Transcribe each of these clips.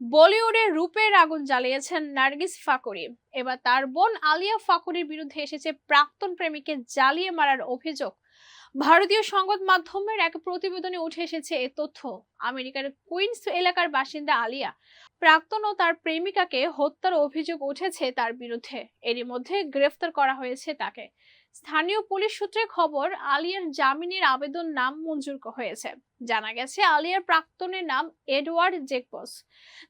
বলিউডে রূপের আগুন জ্বালিয়েছেন নার্গিস ফাকরি। এবার তার বোন আলিয়া ফাকরির বিরুদ্ধে এসেছে প্রাক্তন প্রেমিককে জ্বালিয়ে মারার অভিযোগ। ভারতীয় সংবাদ মাধ্যমের এক প্রতিবেদনে উঠে এসেছে এ তথ্য। আমেরিকার কুইন্স এলাকার বাসিন্দা আলিয়া প্রাক্তন ও তার প্রেমিকাকে হত্যার অভিযোগ উঠেছে তার বিরুদ্ধে। এরই মধ্যে গ্রেফতার করা হয়েছে তাকে। স্থানীয় পুলিশ সূত্রে খবর, আলিয়ার জামিনের আবেদন নাম মঞ্জুর হয়েছে। জানা গেছে, আলিয়ার প্রাক্তনের নাম এডওয়ার্ড জেকবস।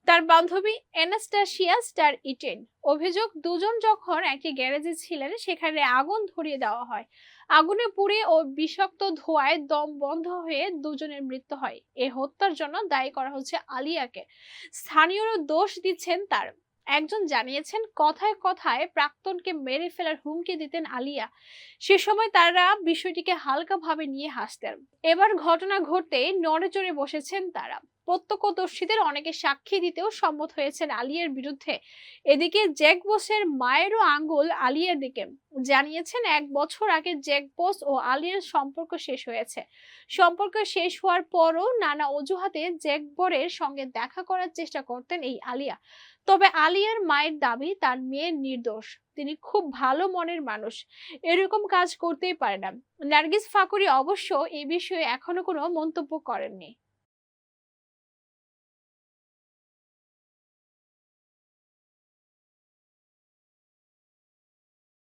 তার বান্ধবী অ্যানাস্টাসিয়া স্টার ইটেন। অভিযোগ, দুজন যখন একটি গ্যারেজে ছিলেন, সেখানে আগুন ধরিয়ে দেওয়া হয়। আগুনে পুড়ে ও বিষাক্ত ধোঁয়ায় দম বন্ধ হয়ে দুজনের মৃত্যু হয়। এ হত্যার জন্য দায়ী করা হচ্ছে আলিয়াকে। স্থানীয়রা দোষ দিচ্ছেন তার। একজন জানিয়েছেন, কথায় কথায় প্রাক্তনকে মেরে ফেলার হুমকি দিতেন আলিয়া। সে সময় তারা বিষয়টিকে হালকাভাবে নিয়ে হাসতেন। এবার ঘটনা ঘটতে নড়ে চড়ে বসেছেন তারা। প্রত্যক্ষদর্শীদের অনেকে সাক্ষী দিতেও সম্মত হয়েছেন আলিয়ার বিরুদ্ধে। এদিকে জ্যাক বোসের মায়েরও আঙ্গুল আলিয়ার দিকে। জানিয়েছেন, এক বছর আগে জ্যাক বোস ও আলিয়ার সম্পর্ক শেষ হয়েছে। সম্পর্ক শেষ হওয়ার পরও নানা অজুহাতে জ্যাক বরের সঙ্গে দেখা করার চেষ্টা করতেন এই আলিয়া। তবে আলিয়ার মায়ের দাবি, তার মেয়ে নির্দোষ। তিনি খুব ভালো মনের মানুষ। এরকম কাজ করতেই পারে না। নার্গিস ফাকুরি অবশ্য এ বিষয়ে এখনও কোনো মন্তব্য করেননি।